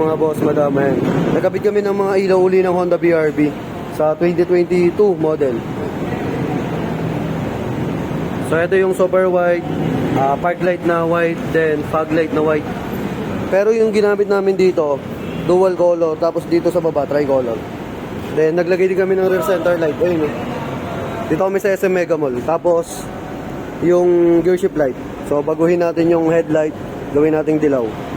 Mga boss, madama yan. Nagkabit kami ng mga ilaw uli ng Honda BRB sa 2022 model. So ito yung super white, ah, park light na white, then fog light na white. Pero yung ginamit namin dito, dual color, tapos dito sa baba, tricolor. Then naglagay din kami ng rear center light. Ayun oh. Dito kami sa SM Mega Mall. Tapos yung gear light. So baguhin natin yung headlight, gawin nating dilaw.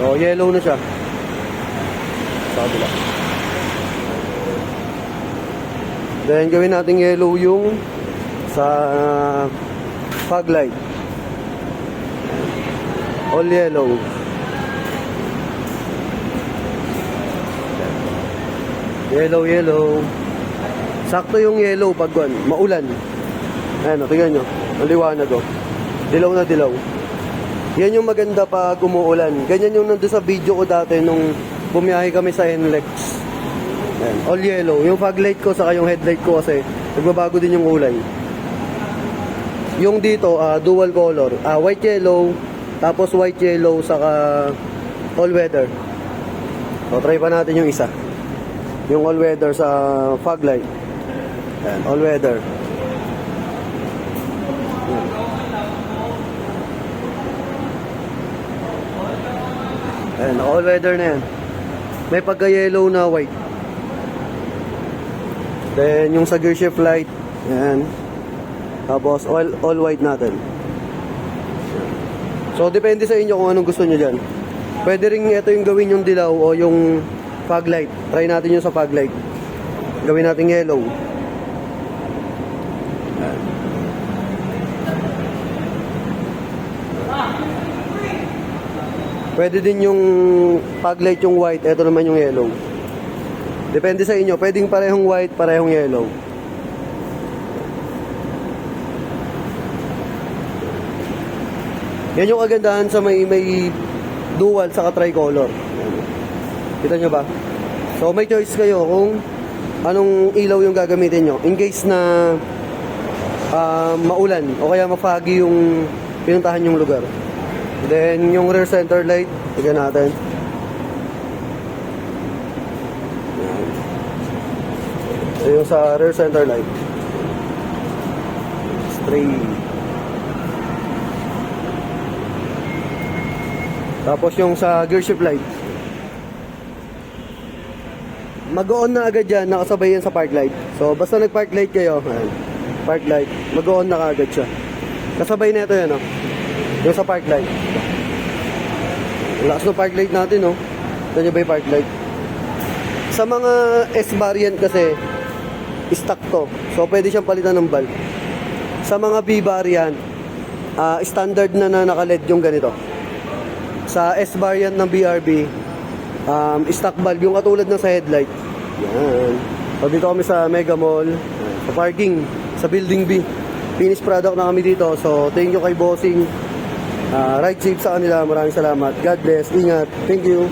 So, yellow na siya. Sa kabila. Then, gawin natin yellow yung sa uh, fog light. All yellow. Yellow, yellow. Sakto yung yellow pag wan, maulan. Ayan, o, tingnan nyo. Ang liwanag, o. Dilaw na dilaw. Yan yung maganda pag umuulan. Ganyan yung nandun sa video ko dati nung bumiyahe kami sa NLEX. Ayan, all yellow. Yung fog light ko saka yung headlight ko kasi nagbabago din yung kulay. Yung dito, ah, dual color. Ah, white yellow, tapos white yellow saka all weather. So try pa natin yung isa. Yung all weather sa fog light. Ayan, all weather. Ayan, all weather na yan. May pagka-yellow na white. Then, yung sa gear shift light, ayan. Tapos, all, all white natin. So, depende sa inyo kung anong gusto nyo dyan. Pwede rin ito yung gawin yung dilaw o yung fog light. Try natin yung sa fog light. Gawin natin yellow. Pwede din yung fog light yung white, ito naman yung yellow. Depende sa inyo, pwedeng parehong white, parehong yellow. Yan yung kagandahan sa may may dual sa tricolor. Kita nyo ba? So may choice kayo kung anong ilaw yung gagamitin nyo. In case na ah, maulan o kaya mafagi yung pinuntahan yung lugar. Then, yung rear center light, tignan natin. So, yung sa rear center light. Straight. Tapos yung sa gear shift light. Mag-on na agad yan, nakasabay yan sa park light. So, basta nag-park light kayo, ayan, park light, mag-on na agad siya. Kasabay na ito yan, oh. Yung sa park light. Lakas ng park light natin, no? Ito nyo ba yung park light? Sa mga S-variant kasi, stock to. So, pwede siyang palitan ng bulb. Sa mga B-variant, ah, standard na na naka-LED yung ganito. Sa S-variant ng BRB, um, stock bulb, yung katulad ng sa headlight. Yan. So, dito kami sa Mega Mall, sa parking, sa Building B. Finished product na kami dito. So, thank you kay Bossing. Ah, ride safe sa kanila. Maraming salamat. God bless. Ingat. Thank you.